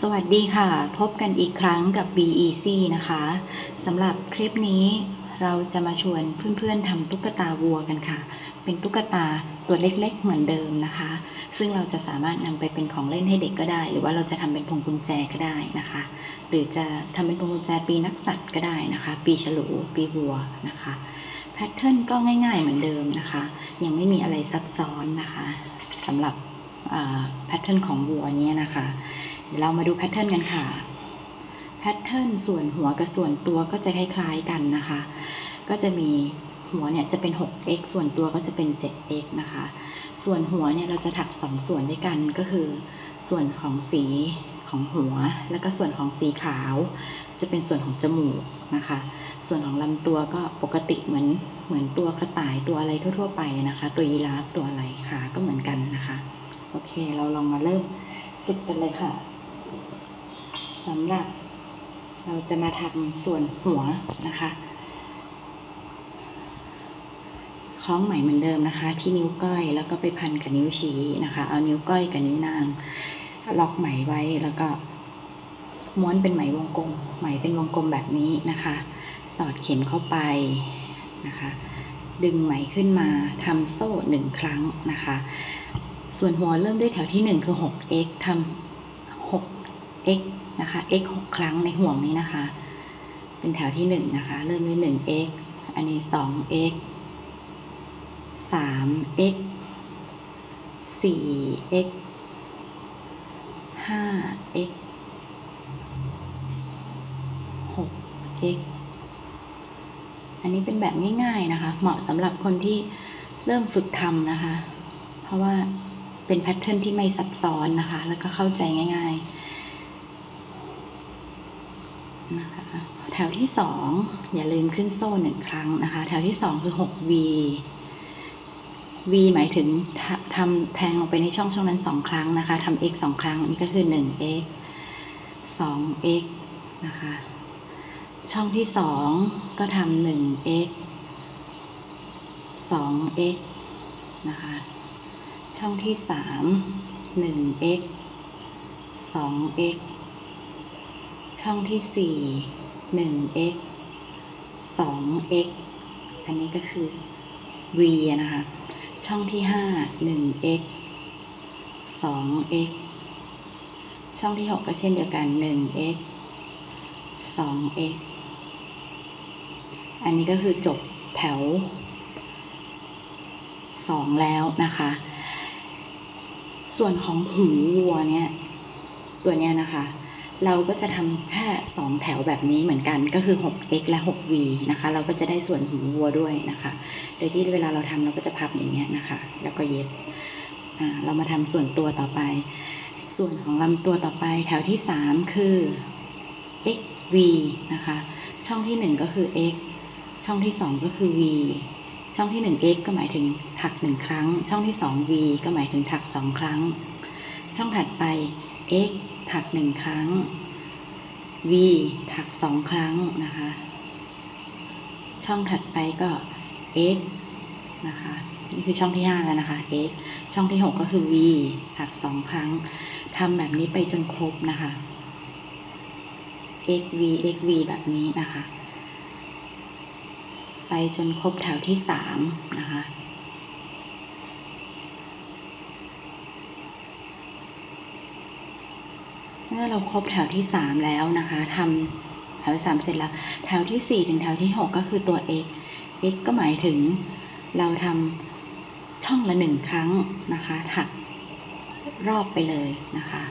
สวัสดีค่ะ พบกันอีกครั้งกับ BEC นะคะสำหรับคลิปนี้เราจะมาชวนเพื่อนๆทำตุ๊กตาวัวกันค่ะ เป็นตุ๊กตาตัวเล็กๆเหมือนเดิมนะคะ ซึ่งเราจะสามารถนำไปเป็นของเล่นให้เด็กก็ได้ หรือว่าเราจะทำเป็นพวงกุญแจก็ได้นะคะ หรือจะทำเป็นพวงกุญแจปีนักสัตว์ก็ได้นะคะ ปีฉลูปีวัวนะคะแพทเทิร์นก็ง่าย ๆ เหมือนเดิมนะคะ ยังไม่มีอะไรซับซ้อนนะคะสำหรับแพทเทิร์นของวัวนี้นะคะ ดี๋ยวเรามาดูแพทเทิร์นกันค่ะ แพทเทิร์นส่วนหัวกับส่วนตัวก็จะคล้ายๆกันนะคะ ก็จะมีหัวเนี่ยจะเป็น 6x ส่วนตัวก็จะเป็น 7x นะคะ ส่วนหัวเนี่ยเราจะถัก 2 ส่วนด้วยกันก็คือ ส่วนของสีของหัว แล้วก็ส่วนของสีขาว จะเป็นส่วนของจมูกนะคะ ส่วนของลำตัวก็ปกติเหมือนเหมือนตัวกระต่ายตัวอะไรทั่ว ๆ ไปนะคะ ตัวยีราฟตัวอะไรขาก็เหมือนกันนะคะ โอเค เราลองมาเริ่มฝึกกันเลยค่ะ สำหรับเราจะมาทำส่วนหัวนะคะ คล้องไหมเหมือนเดิมนะคะ ที่นิ้วก้อยแล้วก็ไปพันกับนิ้วชี้นะคะ เอานิ้วก้อยกับนิ้วนาง ล็อกไหมไว้แล้วก็ ม้วนเป็นไหมวงกลม ไหมเป็นวงกลมแบบนี้นะคะ สอดเข็มเข้าไปนะคะ ดึงไหมขึ้นมาทำโซ่หนึ่งครั้งนะคะ ส่วนหัวเริ่มด้วยแถวที่ 1 คือ 6x ทำ x นะคะ x 6 ครั้งในห่วงนี้นะคะ เป็นแถวที่1นะคะ เริ่มด้วย 1x อันนี้ 2x 3x 4x 5x 6x อันนี้เป็นแบบง่ายๆนะคะ เหมาะสำหรับคนที่เริ่มฝึกทำนะคะ เพราะว่าเป็นแพทเทิร์นที่ไม่ซับซ้อนนะคะ แล้วก็เข้าใจง่าย ๆ นะคะแถวที่สองอย่าลืมขึ้นโซ่หนึ่งครั้งนะคะ แถวที่สองคือ 6V V หมายถึงทำแทงลงไปในช่องช่องนั้นสองครั้งนะคะทำ x สองครั้งนี่ก็คือ 1x 2x นะคะ ช่องที่สองก็ทำ 1x 2x นะคะ ช่องที่สาม 1x 2x ช่องที่สี่ 1x 2x อันนี้ก็คือ v นะคะ ช่องที่ห้า 1x 2x ช่องที่หกก็เช่นเดียวกัน 1x 2x อันนี้ก็คือจบแถว 2 แล้วนะคะ ส่วนของหูวัวเนี่ย ตัวเนี้ยนะคะ เราก็จะทำแค่2แถวแบบนี้เหมือนกันก็คือ 6x และ 6v นะคะ เราก็จะได้ส่วนหูวัวด้วยนะคะ โดยที่เวลาเราทำเราก็จะพับอย่างเงี้ยนะคะ แล้วก็เย็บอ่าเรามาทำส่วนตัวต่อไป ส่วนของลำตัวต่อไปแถวที่ 3 คือ xv นะคะ ช่องที่ 1 ก็คือ x ช่องที่ 2 ก็คือ v ช่องที่ 1 x ก็หมายถึงถัก 1 ครั้ง ช่องที่ 2 v ก็หมายถึงถัก 2 ครั้ง ช่องถัดไป x ถัก1ครั้ง v ถัก2ครั้งนะคะ ช่องถัดไปก็ x นะคะ นี่คือช่องที่ 5 แล้วนะคะ x ช่องที่ 6 ก็คือ v ถัก2ครั้งทำแบบนี้ไปจนครบนะคะ x v x v แบบนี้นะคะ ไปจนครบแถวที่สามนะคะ เมื่อเราครบแถวที่สามแล้วนะคะทำแถวที่สามเสร็จแล้ว แถวที่สี่ถึงแถวที่หกก็คือตัว x x ก็หมายถึงเราทำช่องละหนึ่งครั้งนะคะถักรอบไปเลยนะคะ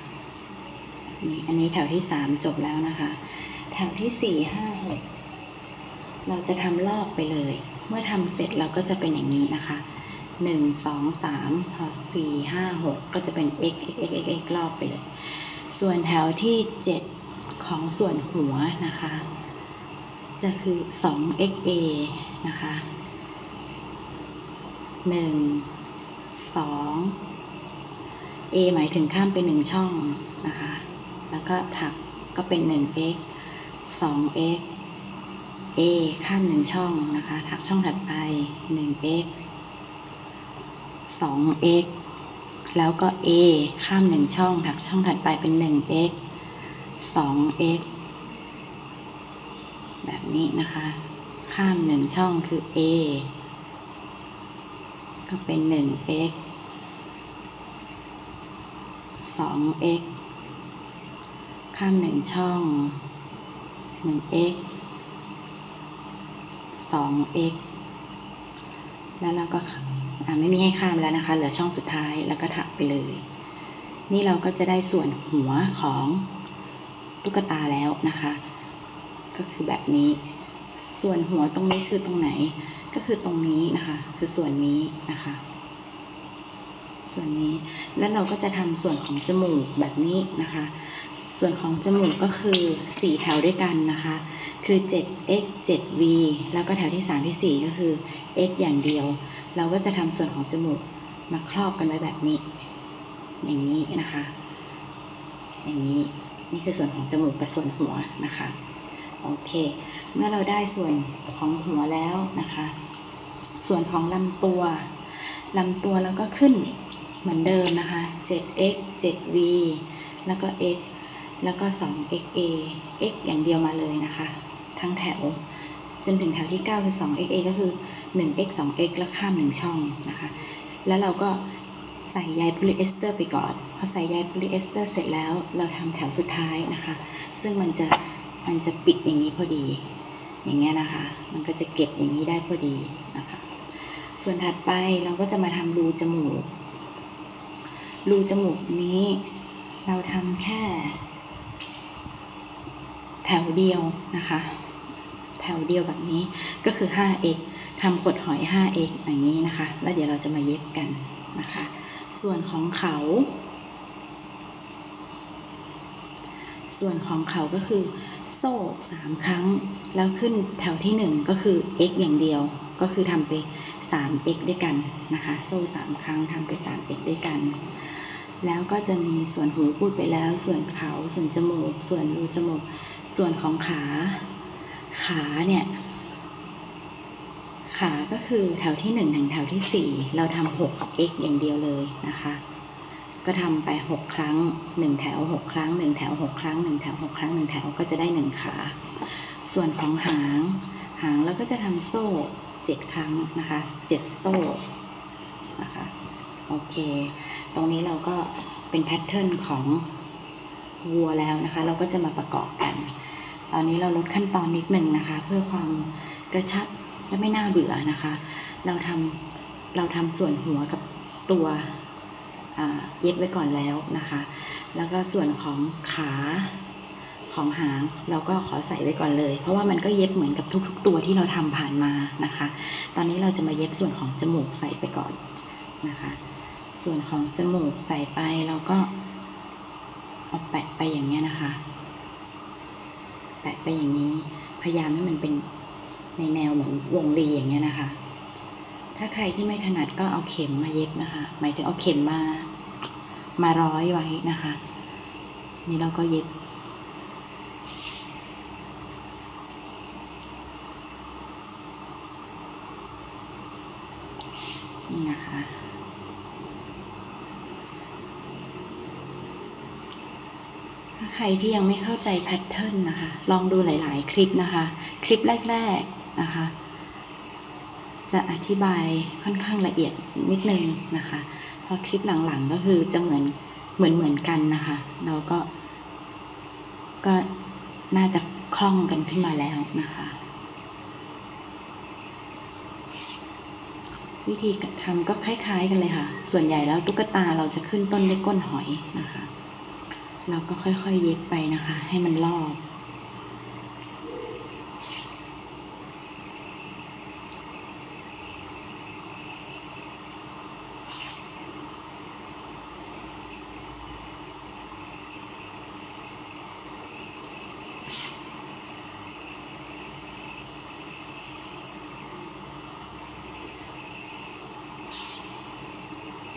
นี่อันนี้แถวที่สามจบแล้วนะคะ แถวที่สี่ห้าหกเราจะทำลอกไปเลย เมื่อทำเสร็จเราก็จะเป็นอย่างนี้นะคะหนึ่งสองสามสี่ห้าหกก็จะเป็น x x x x x รอบไปเลย ส่วนแถวที่เจ็ดของส่วนหัวนะคะ จะคือสอง x a นะคะหนึ่งสอง a หมายถึงข้ามไปหนึ่งช่องนะคะ แล้วก็ถักก็เป็นหนึ่ง x สอง x a ข้ามหนึ่งช่องนะคะ ถักช่องถัดไป 1 x 2 x แล้วก็ a ข้ามหนึ่งช่องถักช่องถัดไปเป็น 1 x 2x แบบนี้นะคะ ข้ามหนึ่งช่องคือ a ก็เป็น 1x 2x ข้ามหนึ่งช่อง 1x 2x แล้วเราก็ ไม่มีให้ข้ามแล้วนะคะ เหลือช่องสุดท้ายแล้วก็ถักไปเลย นี่เราก็จะได้ส่วนหัวของตุ๊กตาแล้วนะคะ ก็คือแบบนี้ ส่วนหัวตรงนี้คือตรงไหน ก็คือตรงนี้นะคะ คือส่วนนี้นะคะ ส่วนนี้ แล้วเราก็จะทำส่วนของจมูกแบบนี้นะคะ ส่วนของจมูกก็คือ 4 แถวด้วยกันนะคะ คือ 7x 7v แล้วก็แถวที่ 3 ที่ 4 ก็คือ x อย่างเดียว เราก็จะทำส่วนของจมูกมาครอบกันไว้แบบนี้ อย่างนี้นะคะ อย่างนี้นี่คือส่วนของจมูกกับส่วนหัวนะคะโอเคเมื่อเราได้ส่วนของหัวแล้วนะคะ ส่วนของลำตัวลำตัวเราก็ขึ้นเหมือนเดิมนะคะ 7x 7v แล้วก็ x แล้วก็ 2xa x อย่างเดียวมาเลยนะคะ ทั้งแถว จนถึงแถวที่ 9 คือ 2xa ก็คือ 1x 2x แล้วข้าม 1 ช่องนะคะ แล้วเราก็ใส่ใยโพลีเอสเตอร์ไปก่อน พอใส่ใยโพลีเอสเตอร์เสร็จแล้วเราทำแถวสุดท้ายนะคะ ซึ่งมันจะมันจะปิดอย่างนี้พอดี อย่างเงี้ยนะคะ มันก็จะเก็บอย่างนี้ได้พอดีนะคะ ส่วนถัดไปเราก็จะมาทำรูจมูก รูจมูกนี้เราทำแค่ แถวเดียวนะคะ แถวเดียวแบบนี้ก็คือ 5x ทำขดหอย 5x อย่างนี้นะคะ แล้วเดี๋ยวเราจะมาเย็บกันนะคะ ส่วนของเขา ส่วนของเขาก็คือ โซ่3ครั้ง แล้วขึ้นแถวที่1ก็คือ x อย่างเดียว ก็คือทำไป 3x ด้วยกันนะคะ โซ่3ครั้งทำไป 3x ด้วยกัน แล้วก็จะมีส่วนหูพูดไปแล้ว ส่วนเขา ส่วนจมูก ส่วนรูจมูก ส่วนของขา ขาเนี่ย ขาก็คือแถวที่1ถึงแถวที่ 4 เราทำ 6x อย่างเดียวเลยนะคะ ก็ทำไป 6 ครั้ง 1 แถว 6 ครั้ง 1 แถว 6 ครั้ง 1 แถว 6 ครั้ง 1 แถวก็จะได้ 1 ขา ส่วนของหาง หางเราก็จะทำโซ่ 7 ครั้งนะคะ 7 โซ่นะคะโอเค ตรงนี้เราก็เป็นแพทเทิร์นของวัวแล้วนะคะ เราก็จะมาประกอบกัน ตอนนี้เราลดขั้นตอนนิดหนึ่งนะคะ เพื่อความกระชับ และไม่น่าเบื่อนะคะ เราทำเราทำส่วนหัวกับตัวเย็บไว้ก่อนแล้วนะคะ แล้วก็ส่วนของขาของหางเราก็ขอใส่ไว้ก่อนเลย เพราะว่ามันก็เย็บเหมือนกับทุก ๆ ตัวที่เราทำผ่านมานะคะ ตอนนี้เราจะมาเย็บส่วนของจมูกใส่ไปก่อนนะคะ ส่วนของจมูกใส่ไปเราก็เอาแปะไปอย่างเงี้ยนะคะ แปะไปอย่างนี้ พยายามให้มันเป็น ในแนวเหมือนวงรีอย่างเงี้ยนะคะ ถ้าใครที่ไม่ถนัดก็เอาเข็มมาเย็บนะคะ หมายถึงเอาเข็มมา มาร้อยไว้นะคะ นี่เราก็เย็บนี่นะคะ ถ้าใครที่ยังไม่เข้าใจแพทเทิร์นนะคะ ลองดูหลาย ๆ คลิปนะคะ คลิปแรก ๆ นะคะ จะอธิบายค่อนข้างละเอียดนิดนึงนะคะพอคลิปหลังๆก็คือจะเหมือนเหมือนเหมือนกันนะคะ เราก็ ก็น่าจะคล่องกันขึ้นมาแล้วนะคะ วิธีการทำก็คล้ายๆกันเลยค่ะ ส่วนใหญ่แล้วตุ๊กตาเราจะขึ้นต้นด้วยก้นหอยนะคะ เราก็ค่อยๆเย็บไปนะคะ ให้มันรอบ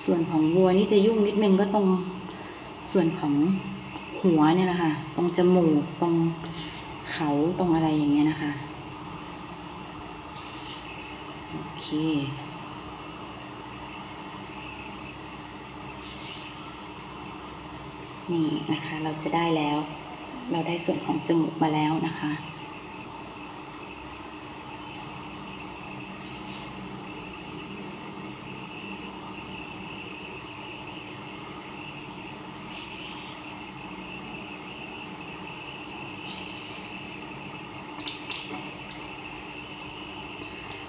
ส่ วนของวัวนี่จะยุ่งนิดนึงก็ตรงส่วนของหัวเนี่ยนะคะตรงจมูก ตรงเขาตรงอะไรอย่างเงี้ยนะคะ โอเคนี่นะคะเราจะได้แล้ว เราได้ส่วนของจมูกมาแล้วนะคะ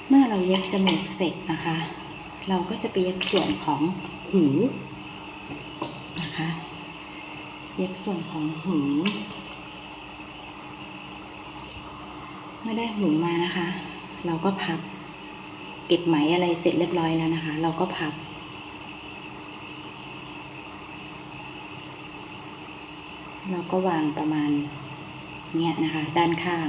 เมื่อเราเย็บ จมูกเสร็จนะคะ เราก็จะไปเย็บส่วนของหูนะคะ เย็บส่วนของหูเมื่อได้หูมานะคะ เราก็พับ เก็บไหมอะไรเสร็จเรียบร้อยแล้วนะคะ เราก็พับเราก็วางประมาณเนี้ยนะคะ ด้านข้าง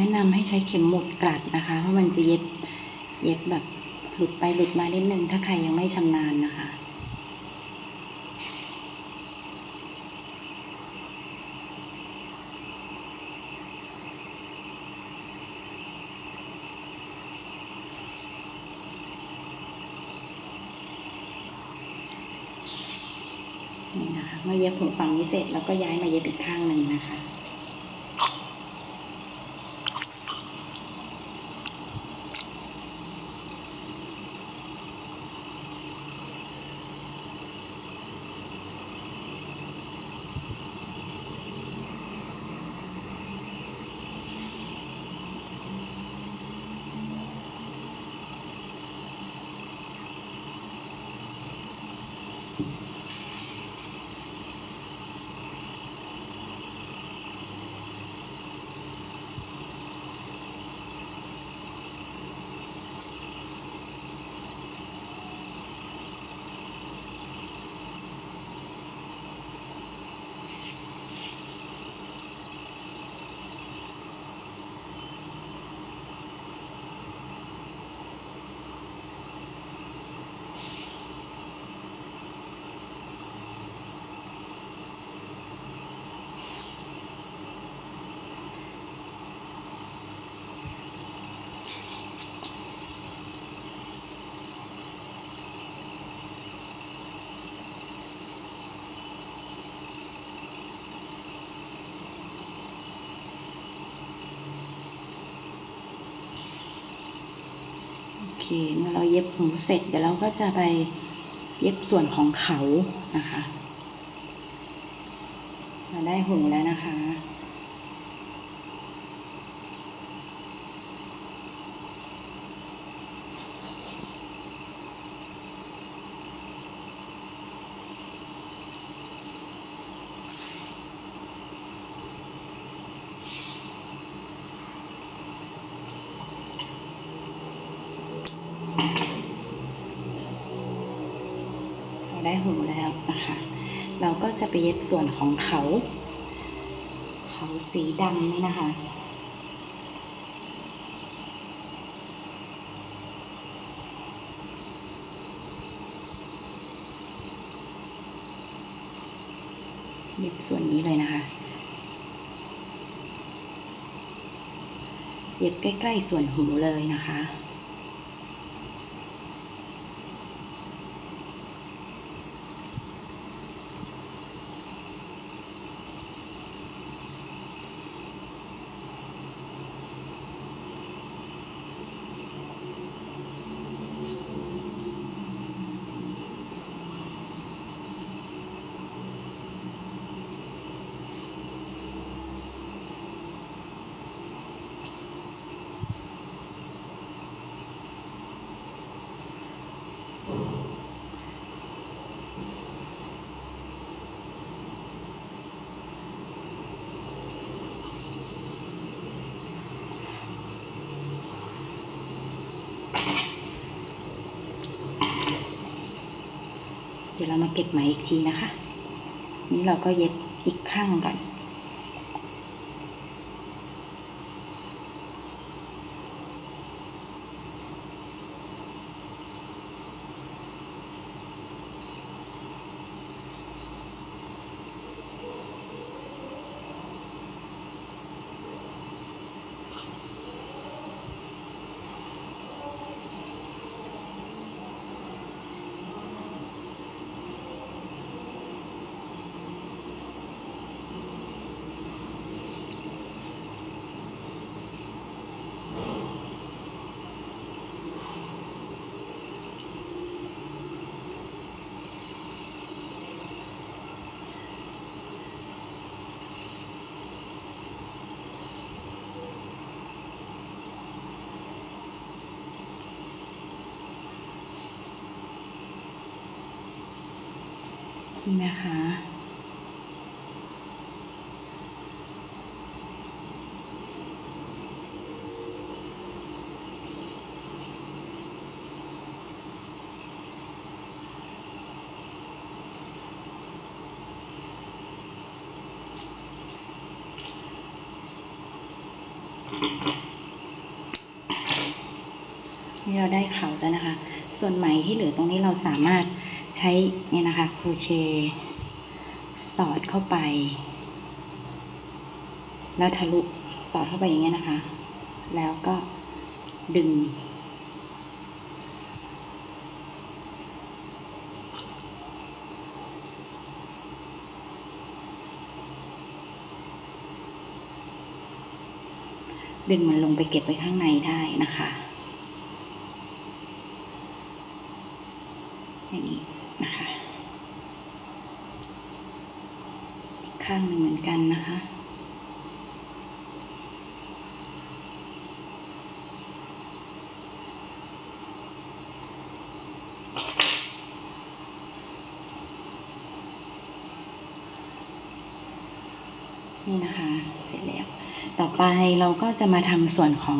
แนะนำให้ใช้เข็มหมุดกลัดนะคะ เพราะมันจะเย็บเย็บแบบหลุดไปหลุดมานิดนึง ถ้าใครยังไม่ชำนาญนะคะ นี่นะคะ เมื่อเย็บหูฝั่งนี้เสร็จเราก็ย้ายมาเย็บอีกข้างหนึ่งนะคะ เคเมื่อเราเย็บหูเสร็จเดี๋ยวเราก็จะไปเย็บส่วนของเขานะคะ มาได้หูแล้วนะคะ เราได้หูแล้วนะคะ เรา ก็จะไปเย็บส่วนของเขา เขาสีดำนี่นะคะ เย็บส่วนนี้เลยนะคะ เย็บใกล้ ๆ ส่วนหูเลยนะคะ เดี๋ยวเรามาเก็บไหมอีกทีนะคะ นี่เราก็เย็บอีกข้างก่อน นี่นะคะ นี่เราได้เขาแล้วนะคะ ส่วนไหมที่เหลือตรงนี้เราสามารถ ใช้เนี่ยนะคะโครเชต์สอดเข้าไป แล้วทะลุสอดเข้าไปอย่างเงี้ยนะคะ แล้วก็ดึง ดึงมันลงไปเก็บไว้ข้างในได้นะคะ อย่างนี้นะคะ ข้างหนึ่งเหมือนกันนะคะ นี่นะคะ เสร็จแล้ว ต่อไปเราก็จะมาทำส่วนของ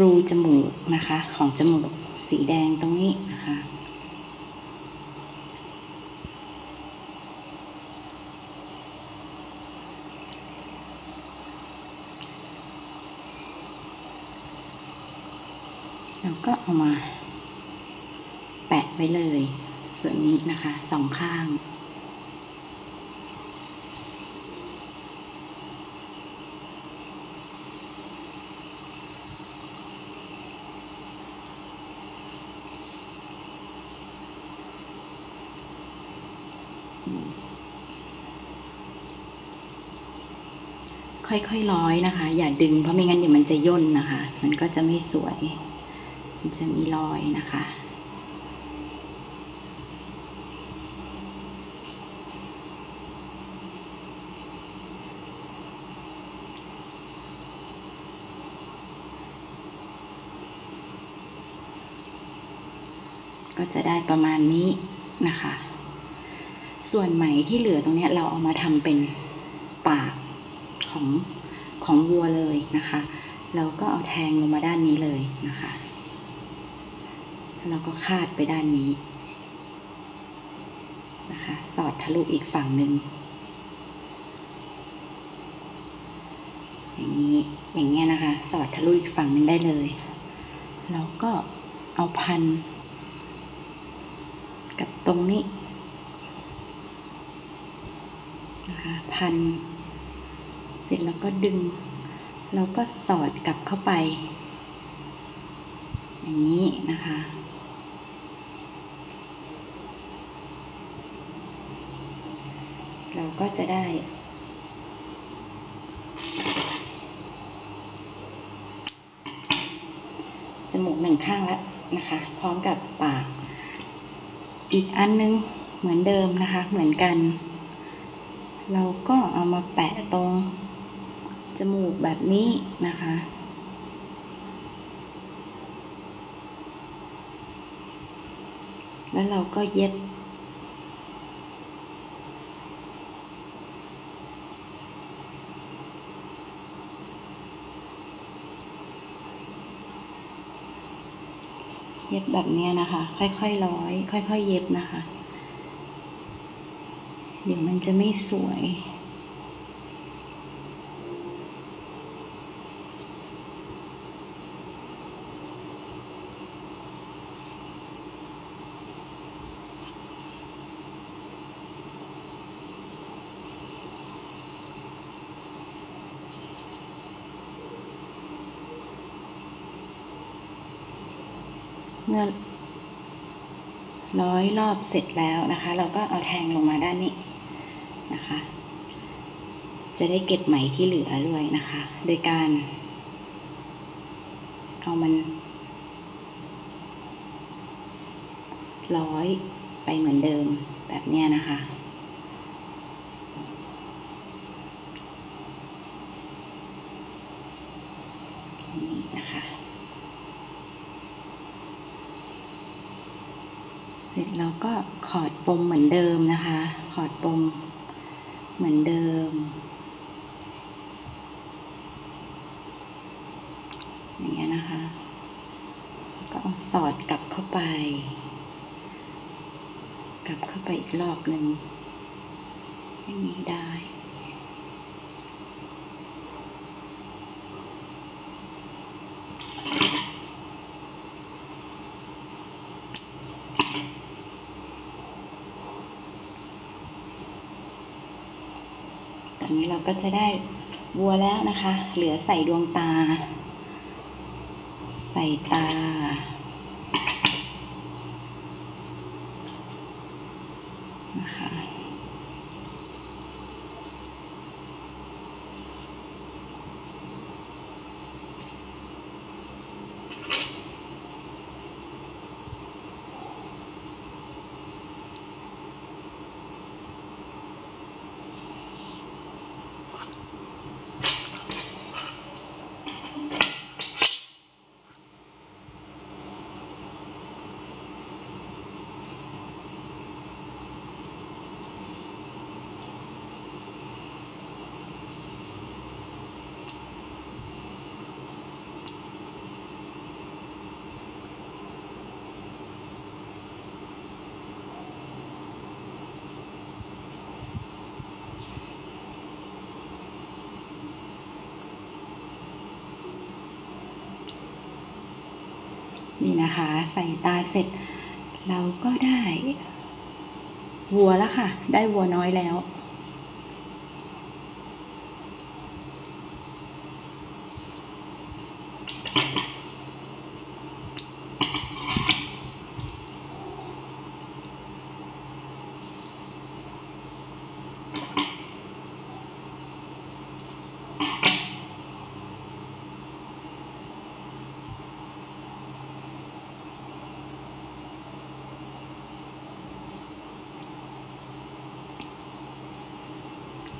รูจมูกนะคะ ของจมูกสีแดงตรงนี้นะคะ เราก็เอามา แปะไว้เลย ส่วนนี้นะคะสองข้าง ค่อยๆร้อยนะคะ อย่าดึงเพราะไม่งั้นเดี๋ยวมันจะย่นนะคะ มันก็จะไม่สวย จะมีรอยนะคะ ก็จะได้ประมาณนี้นะคะ ส่วนไหมที่เหลือตรงนี้เราเอามาทำเป็นปากของของวัวเลยนะคะเราก็เอาแทงลงมาด้านนี้เลยนะคะ แล้วก็คาดไปด้านนี้นะคะ สอดทะลุอีกฝั่งหนึ่งอย่างนี้อย่างเงี้ยนะคะ สอดทะลุอีกฝั่งหนึ่งได้เลยแล้วก็เอาพัน กับตรงนี้นะคะพัน เสร็จแล้วก็ดึง แล้วก็สอดกลับเข้าไป อย่างนี้นะคะ เราก็จะได้ จมูกหนึ่งข้างแล้วนะคะ พร้อมกับปาก อีกอันนึงเหมือนเดิมนะคะ เหมือนกัน เราก็เอามาแปะตรงจมูกแบบนี้นะคะแล้วเราก็เย็บ เย็บแบบนี้นะคะ ค่อยๆร้อย ค่อยๆเย็บนะคะ เดี๋ยวมันจะไม่สวย ร้อยรอบเสร็จแล้วนะคะ เราก็เอาแทงลงมาด้านนี้นะคะ จะได้เก็บไหมที่เหลือด้วยนะคะ โดยการ เอามัน ร้อยไปเหมือนเดิมแบบนี้นะคะนี่นะคะ เสร็จเราก็ขอดปมเหมือนเดิมนะคะ ขอดปมเหมือนเดิม อย่างเงี้ยนะคะ ก็เอาสอดกลับเข้าไป กลับเข้าไปอีกรอบหนึ่งไม่มีได้ อนนี้เราก็จะได้วัวแล้วนะคะ เหลือใส่ดวงตา ใส่ตา นี่นะคะ ใส่ตาเสร็จ เราก็ได้ วัวแล้วค่ะ ได้วัวน้อยแล้ว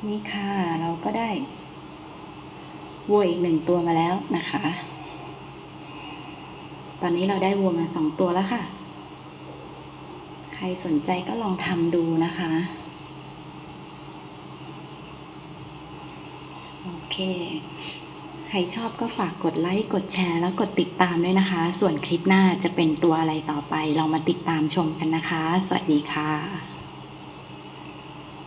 นี่ค่ะ เราก็ได้วัวอีกหนึ่งตัวมาแล้วนะคะ ตอนนี้เราได้วัวมาสองตัวแล้วค่ะ ใครสนใจก็ลองทำดูนะคะ โอเค ใครชอบก็ฝากกดไลค์ กดแชร์แล้วกดติดตามด้วยนะคะ ส่วนคลิปหน้าจะเป็นตัวอะไรต่อไป เรามาติดตามชมกันนะคะ สวัสดีค่ะ